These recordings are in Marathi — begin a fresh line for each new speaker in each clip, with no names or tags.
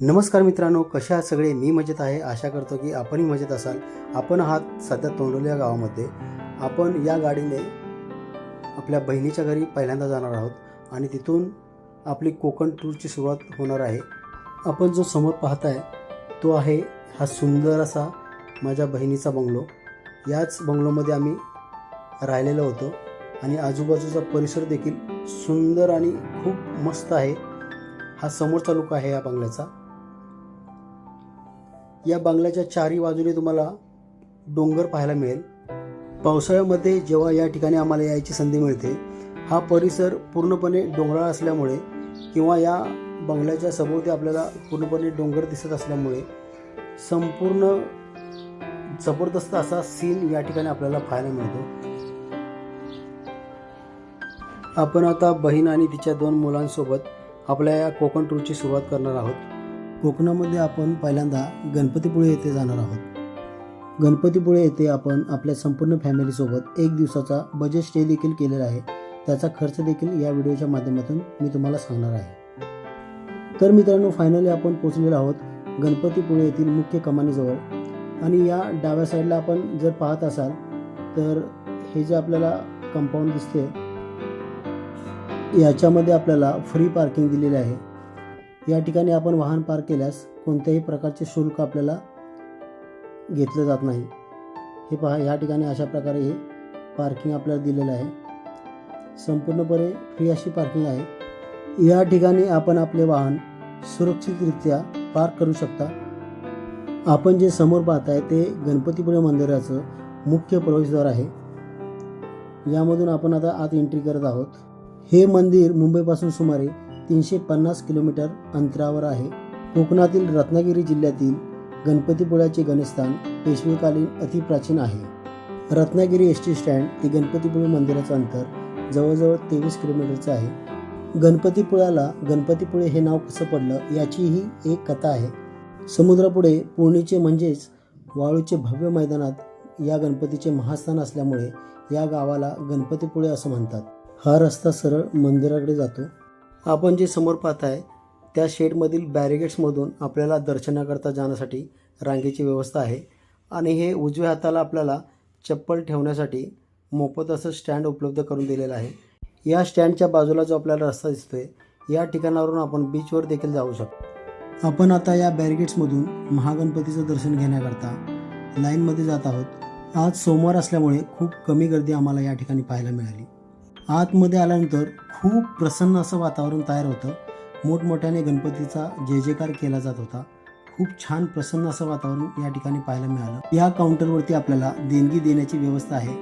नमस्कार मित्रांनो कशा आहात सगळे? मी मजेत आहे. आशा करतो की आपणही मजेत असाल. आपण आहात सध्या तोंडोली या गावामध्ये. आपण या गाडीने आपल्या बहिणीच्या घरी पहिल्यांदा जाणार आहोत आणि तिथून आपली कोकण टूरची सुरुवात होणार आहे. आपण जो समोर पाहत आहे तो आहे हा सुंदर असा माझ्या बहिणीचा बंगलो. याच बंगलोमध्ये आम्ही राहिलेलो होतो आणि आजूबाजूचा परिसर देखील सुंदर आणि खूप मस्त आहे. हा समोरचा लुक आहे या बंगल्याचा. या बंगल्याच्या चारी बाजूने तुम्हाला डोंगर पाहायला मिळेल. पावसाळ्यामध्ये जेव्हा या ठिकाणी आम्हाला यायची संधी मिळते हा परिसर पूर्णपणे डोंगराळ असल्यामुळे किंवा या बंगल्याच्या सभोवती आपल्याला पूर्णपणे डोंगर दिसत असल्यामुळे संपूर्ण जबरदस्त असा सीन या ठिकाणी आपल्याला पाहायला मिळतो. आपण आता बहीण आणि तिच्या दोन मुलांसोबत आपल्या या कोकण टूरची सुरुवात करणार आहोत. कोकणामध्ये आपण पहिल्यांदा गणपतीपुळे येथे जाणार आहोत. गणपतीपुळे येथे आपण आपल्या संपूर्ण फॅमिलीसोबत एक दिवसाचा बजेट स्टे देखील केलेला आहे. त्याचा खर्च देखील या व्हिडिओच्या माध्यमातून मी तुम्हाला सांगणार आहे. तर मित्रांनो फायनली आपण पोचलेलो आहोत गणपतीपुळे येथील मुख्य कमानीजवळ. आणि या डाव्या साईडला आपण जर पाहत असाल तर हे जे आपल्याला कंपाऊंड दिसते याच्यामध्ये आपल्याला फ्री पार्किंग दिलेली आहे. या ठिकाणी आपण वाहन पार्क केल्यास कोणत्याही प्रकारचे शुल्क आपल्याला घेतलं जात नाही. हे पहा या ठिकाणी अशा प्रकारे हे पार्किंग आपल्याला दिलेलं आहे. संपूर्णपणे फ्री अशी पार्किंग आहे. या ठिकाणी आपण आपले वाहन सुरक्षितरित्या पार्क करू शकता. आपण जे समोर पाहत आहे ते गणपतीपुळे मंदिराचं मुख्य प्रवेशद्वार आहे. यामधून आपण आता आत एंट्री करत आहोत. हे मंदिर मुंबईपासून सुमारे तीनशे पन्नास किलोमीटर अंतरावर आहे. कोकणातील रत्नागिरी जिल्ह्यातील गणपतीपुळ्याचे गणेशस्थान पेशवेकालीन अतिप्राचीन आहे. रत्नागिरी एस टी स्टँड ते गणपतीपुळे मंदिराचं अंतर जवळजवळ तेवीस किलोमीटरचं आहे. गणपतीपुळ्याला गणपतीपुळे हे नाव कसं पडलं याचीही एक कथा आहे. समुद्रापुढे पूर्णीचे म्हणजेच वाळूचे भव्य मैदानात या गणपतीचे महास्थान असल्यामुळे या गावाला गणपतीपुळे असं म्हणतात. हा रस्ता सरळ मंदिराकडे जातो. आपण जे समोर पाहत आहे त्या शेडमधील बॅरिगेट्समधून आपल्याला दर्शनाकरता जाण्यासाठी रांगेची व्यवस्था आहे. आणि हे उजव्या हाताला आपल्याला चप्पल ठेवण्यासाठी मोफत असं स्टँड उपलब्ध करून दिलेलं आहे. या स्टँडच्या बाजूला जो आपल्याला रस्ता दिसतोय या ठिकाणावरून आपण बीचवर देखील जाऊ शकतो. आपण आता या बॅरिगेट्समधून महागणपतीचं दर्शन घेण्याकरता लाईनमध्ये जात आहोत. आज सोमवार असल्यामुळे खूप कमी गर्दी आम्हाला या ठिकाणी पाहायला मिळाली. आतमध्ये आल्यानंतर खूप प्रसन्न असं वातावरण तयार होतं. मोठमोठ्याने गणपतीचा जय जयकार केला जात होता. खूप छान प्रसन्न असं वातावरण या ठिकाणी पाहायला मिळालं. या काउंटरवरती आपल्याला देणगी देण्याची व्यवस्था आहे.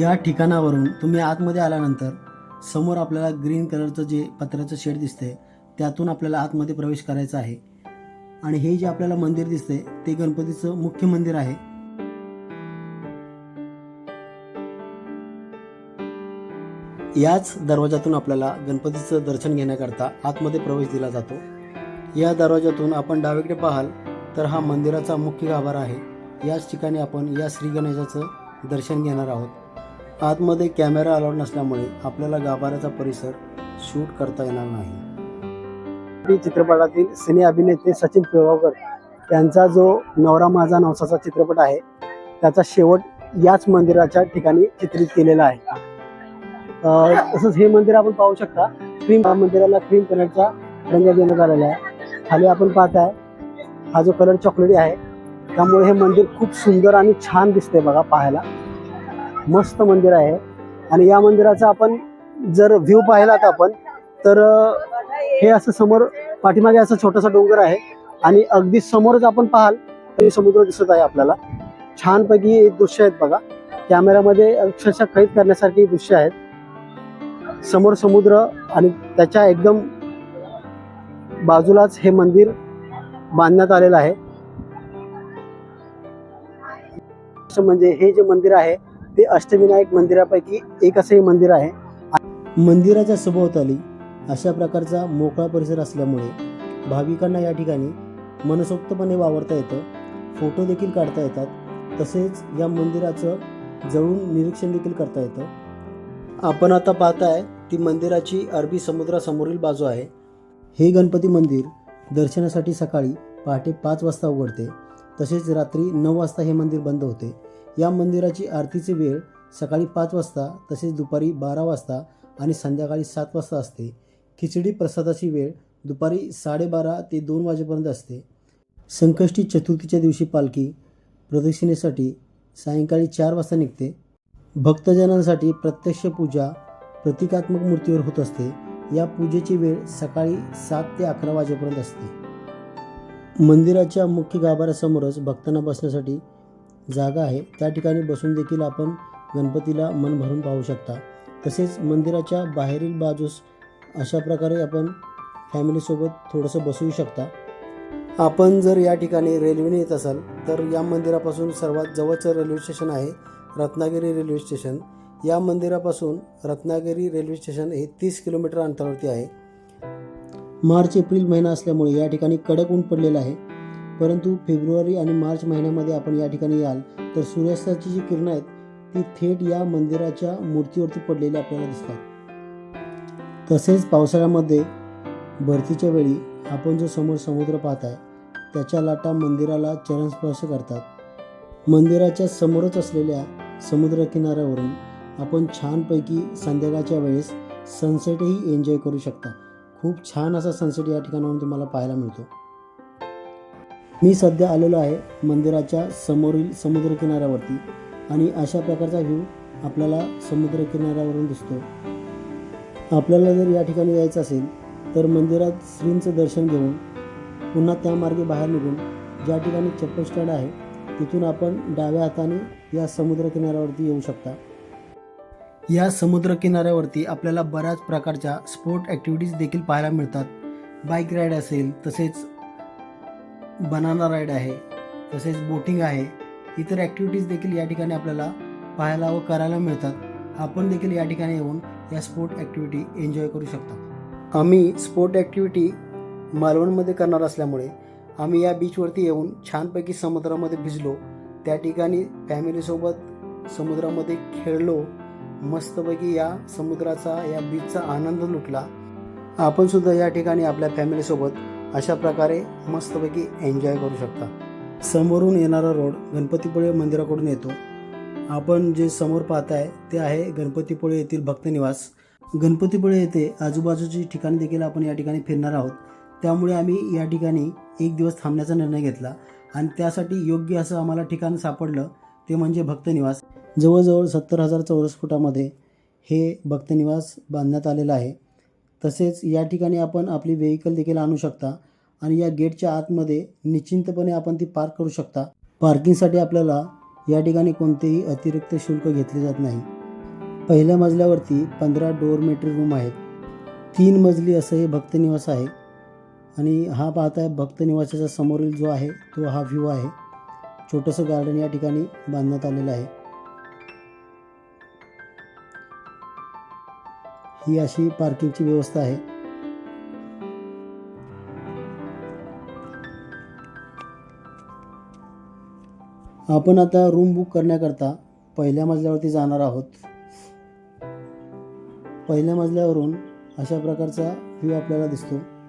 या ठिकाणावरून तुम्ही आतमध्ये आल्यानंतर समोर आपल्याला ग्रीन कलरचं जे पत्र्याचं शेड दिसतंय त्यातून आपल्याला आतमध्ये प्रवेश करायचा आहे. आणि हे जे आपल्याला मंदिर दिसतंय ते गणपतीचं मुख्य मंदिर आहे. याच दरवाजातून आपल्याला गणपतीचं दर्शन घेण्याकरता आतमध्ये प्रवेश दिला जातो. या दरवाजातून आपण डावीकडे पाहाल तर हा मंदिराचा मुख्य गाभारा आहे. याच ठिकाणी आपण या श्री गणेशाचं दर्शन घेणार आहोत. आतमध्ये कॅमेरा अलाउड नसल्यामुळे आपल्याला गाभाऱ्याचा परिसर शूट करता येणार नाही. चित्रपटातील सिने अभिनेते सचिन पिळगावकर त्यांचा जो नवरा माझा नवसाचा चित्रपट आहे त्याचा शेवट याच मंदिराच्या ठिकाणी चित्रित केलेला आहे. तसंच हे मंदिर आपण पाहू शकता. क्रीम मंदिराला क्रीम कलरचा रंग देण्यात आलेला आहे. खाली आपण पाहताय हा जो कलर चॉकलेटी आहे त्यामुळे हे मंदिर खूप सुंदर आणि छान दिसते बघा पाहायला. मस्त मंदिर आहे. आणि या मंदिराचा आपण जर व्ह्यू पाहिलात आपण तर हे असं समोर पाठीमागे असं छोटासा डोंगर आहे. आणि अगदी समोरच आपण पाहाल तरी समुद्र दिसत आहे आपल्याला. छानपैकी दृश्य आहेत बघा. कॅमेऱ्यामध्ये अक्षरशः कैद करण्यासारखी दृश्य आहेत. समोर समुद्र आणि त्याच्या एकदम बाजूलाच हे मंदिर बांधण्यात आलेलं आहे. म्हणजे हे जे मंदिर आहे ते अष्टविनायक मंदिरापैकी एक असं हे मंदिर आहे. मंदिराच्या सभोवताली अशा प्रकारचा मोकळा परिसर असल्यामुळे भाविकांना या ठिकाणी मनसोक्तपणे वावरता येतं फोटो देखील काढता येतात तसेच या मंदिराचं जवळून निरीक्षण देखील करता येतं. आपण आता पाहताय ती मंदिराची अरबी समुद्रासमोरील बाजू आहे. हे गणपती मंदिर दर्शनासाठी सकाळी पहाटे पाच वाजता उघडते. तसेच रात्री नऊ वाजता हे मंदिर बंद होते. या मंदिराची आरतीची वेळ सकाळी पाच वाजता तसेच दुपारी बारा वाजता आणि संध्याकाळी सात वाजता असते. खिचडी प्रसादाची वेळ दुपारी साडेबारा ते दोन वाजेपर्यंत असते. संकष्टी चतुर्थीच्या दिवशी पालखी प्रदक्षिणेसाठी सायंकाळी चार वाजता निघते. भक्तजनांसाठी प्रत्यक्ष पूजा प्रतिकात्मक मूर्तीवर होत असते. या पूजेची वेळ सकाळी सात ते अकरा वाजेपर्यंत असते. मंदिराच्या मुख्य गाभाऱ्यासमोरच भक्तांना बसण्यासाठी जागा आहे. त्या ठिकाणी बसून देखील आपण गणपतीला मन भरून पाहू शकता. तसेच मंदिराच्या बाहेरील बाजूस अशा प्रकारे आपण फॅमिलीसोबत थोडंसं बसवू शकता. आपण जर या ठिकाणी रेल्वेने येत असाल तर या मंदिरापासून सर्वात जवळचं रेल्वे स्टेशन आहे. Ratnagiri railway station. या मंदिरापासून रत्नागिरी रेल्वे स्टेशन हे तीस किलोमीटर अंतरावरती आहे. मार्च एप्रिल महिना असल्यामुळे या ठिकाणी कडक ऊन पडलेलं आहे. परंतु फेब्रुवारी आणि मार्च महिन्यामध्ये आपण या ठिकाणी याल तर सूर्यास्ताची जी किरणं आहेत ती थेट या मंदिराच्या मूर्तीवरती पडलेली आपल्याला दिसतात. तसेच पावसाळ्यामध्ये भरतीच्या वेळी आपण जो समोर समुद्र पाहत आहे त्याच्या लाटा मंदिराला चरणस्पर्श करतात. मंदिराच्या समोरच असलेल्या समुद्र किनाऱ्यावरून आपण छानपैकी संध्याकाळच्या वेळेस सनसेटही एन्जॉय करू शकता. खूप छान असा सनसेट या ठिकाणावरून तुम्हाला पाहायला मिळतो. मी सध्या आलेलो आहे मंदिराच्या समोरील समुद्र किनाऱ्यावरती आणि अशा प्रकारचा व्ह्यू आपल्याला समुद्र किनाऱ्यावरून दिसतो. आपल्याला जर या ठिकाणी यायचं असेल तर मंदिरात श्रींचं दर्शन घेऊन पुन्हा त्या मार्गे बाहेर निघून ज्या ठिकाणी चप्पल स्टँड आहे तिथून आपण डाव्या हाताने या समुद्रकिनाऱ्यावरती येऊ शकता. या समुद्र किनाऱ्यावरती आपल्याला बऱ्याच प्रकारच्या स्पोर्ट ॲक्टिव्हिटीज देखील पाहायला मिळतात. बाईक राईड असेल तसेच बनाना राईड आहे तसेच बोटिंग आहे इतर ॲक्टिव्हिटीज देखील या ठिकाणी आपल्याला पाहायला व करायला मिळतात. आपण देखील या ठिकाणी येऊन या स्पोर्ट ॲक्टिव्हिटी एन्जॉय करू शकता. आम्ही स्पोर्ट ॲक्टिव्हिटी मालवणमध्ये करणार असल्यामुळे आम्ही या बीचवरती येऊन छानपैकी समुद्रामध्ये भिजलो. त्या ठिकाणी फॅमिलीसोबत समुद्रामध्ये खेळलो. मस्तपैकी या समुद्राचा या बीचचा आनंद लुटला. आपण सुद्धा या ठिकाणी आपल्या फॅमिलीसोबत अशा प्रकारे मस्तपैकी एन्जॉय करू शकता. समोरून येणारा रोड गणपतीपुळे मंदिराकडून येतो. आपण जे समोर पाहताय ते आहे गणपतीपुळे येथील भक्तनिवास. गणपतीपुळे येथे आजूबाजूची ठिकाणी देखील आपण या ठिकाणी फिरणार आहोत. त्यामुळे आम्ही या ठिकाणी एक दिवस थांबण्याचा निर्णय घेतला आणि त्यासाठी योग्य असं आम्हाला ठिकाण सापडलं ते म्हणजे भक्तनिवास. जवळजवळ सत्तर हजार चौरस फुटामध्ये हे भक्तनिवास बांधण्यात आलेलं आहे. तसेच या ठिकाणी आपण आपली व्हेकल देखील आणू शकता आणि या गेटच्या आतमध्ये निश्चिंतपणे आपण ती पार्क करू शकता. पार्किंगसाठी आपल्याला या ठिकाणी कोणतेही अतिरिक्त शुल्क घेतले जात नाही. पहिल्या मजल्यावरती पंधरा डोअरमेटरी रूम आहेत. तीन मजली असं हे भक्तनिवास आहे. आणि हा पाहताय भक्तनिवासाच्या समोरील जो आहे तो हा व्ह्यू आहे. छोटंसं गार्डन या ठिकाणी बांधण्यात आलेलं आहे. ही अशी पार्किंगची व्यवस्था आहे. आपण आता रूम बुक करण्याकरता पहिल्या मजल्यावरती जाणार आहोत. पहिल्या मजल्यावरून अशा प्रकारचा व्ह्यू आपल्याला दिसतो.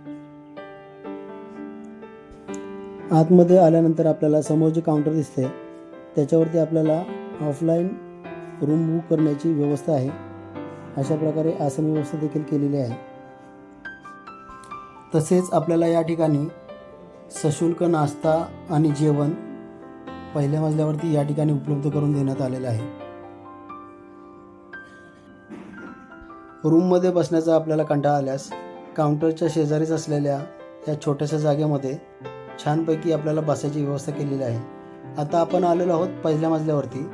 आतमध्ये आल्यानंतर आपल्याला समोर जे काउंटर दिसते त्याच्यावरती आपल्याला ऑफलाईन रूम बुक करण्याची व्यवस्था आहे. अशा प्रकारे आसन व्यवस्था देखील केलेली आहे. तसेच आपल्याला या ठिकाणी सशुल्क नाश्ता आणि जेवण पहिल्या मजल्यावरती या ठिकाणी उपलब्ध करून देण्यात आलेलं आहे. रूममध्ये बसण्याचा आपल्याला कंटाळा आल्यास काउंटरच्या शेजारीच असलेल्या या छोट्याशा जागेमध्ये छानपैकी आपल्याला बसायची व्यवस्था केलेली आहे. आता आपण आलेलो आहोत पहिल्या मजल्यावरती.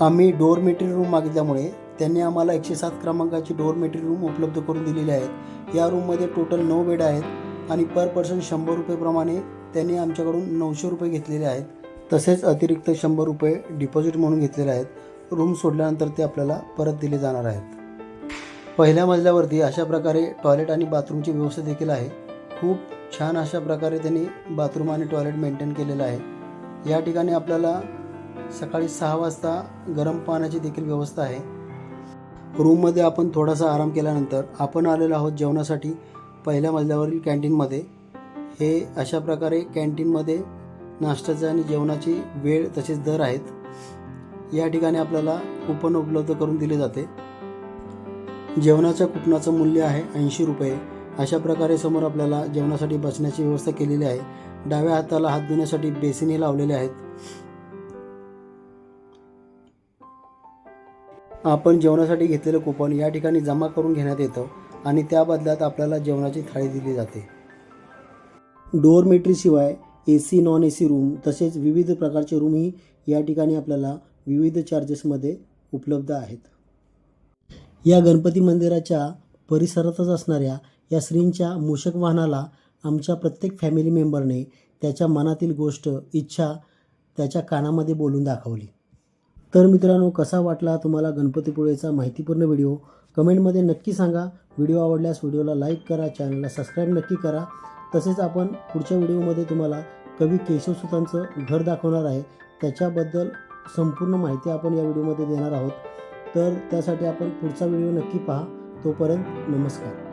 आम्ही डोअरमेटरी रूम मागितल्यामुळे त्यांनी आम्हाला एकशे सात क्रमांकाची डोअरमेटरी रूम उपलब्ध करून दिलेली आहेत. या रूममध्ये टोटल नऊ बेड आहेत आणि पर पर्सन शंभर रुपयेप्रमाणे त्यांनी आमच्याकडून नऊशे रुपये घेतलेले आहेत. तसेच अतिरिक्त शंभर रुपये डिपॉझिट म्हणून घेतलेले आहेत. रूम सोडल्यानंतर ते आपल्याला परत दिले जाणार आहेत. पहिल्या मजल्यावरती अशा प्रकारे टॉयलेट आणि बाथरूमची व्यवस्था देखील आहे. खूप छान अशा प्रकारे त्यांनी बाथरूम आणि टॉयलेट मेंटेन केलेलं आहे. या ठिकाणी आपल्याला सकाळी सहा वाजता गरम पाण्याची देखील व्यवस्था आहे. रूममध्ये आपण थोडासा आराम केल्यानंतर आपण आलेलो आहोत जेवणासाठी पहिल्या मजल्यावरील कॅन्टीनमध्ये हे अशा प्रकारे कॅन्टीनमध्ये नाश्त्याचे आणि जेवणाची वेळ तसेच दर आहेत. या ठिकाणी आपल्याला कुपन उपलब्ध करून दिले जाते. जेवणाच्या कुपनाचं मूल्य आहे ऐंशी रुपये. अशा प्रकारे समोर आपल्याला जेवणासाठी बसण्याची व्यवस्था केलेली आहे. डाव्या हाताला हात धुण्यासाठी बेसिने लावलेले आहेत. आपण जेवणासाठी घेतलेलं कुपन या ठिकाणी जमा करून घेण्यात येतं आणि त्या बदल्यात आपल्याला जेवणाची थाळी दिली जाते. डोअरमेट्रीशिवाय A C non A C room तसेच विविध प्रकारचे रूमही या ठिकाणी आपल्याला विविध चार्जेसमध्ये उपलब्ध आहेत. या गणपती मंदिराच्या परिसरातच असणाऱ्या या श्रींच्या मूषक वाहनाला आमच्या प्रत्येक फॅमिली मेंबरने त्याच्या मनातील गोष्ट इच्छा त्याच्या कानामध्ये बोलून दाखवली. तर मित्रांनो कसा वाटला तुम्हाला गणपतीपुळेचा माहितीपूर्ण व्हिडिओ? कमेंटमध्ये नक्की सांगा. व्हिडिओ आवडल्यास व्हिडिओला लाईक करा चॅनलला सबस्क्राईब नक्की करा. तसेच आपण पुढच्या व्हिडिओमध्ये तुम्हाला कवी केशवसुतांचं घर दाखवणार आहे. त्याच्याबद्दल संपूर्ण माहिती आपण या व्हिडिओमध्ये देणार आहोत. तर त्यासाठी आपण पुढचा व्हिडिओ नक्की पहा. तोपर्यंत नमस्कार.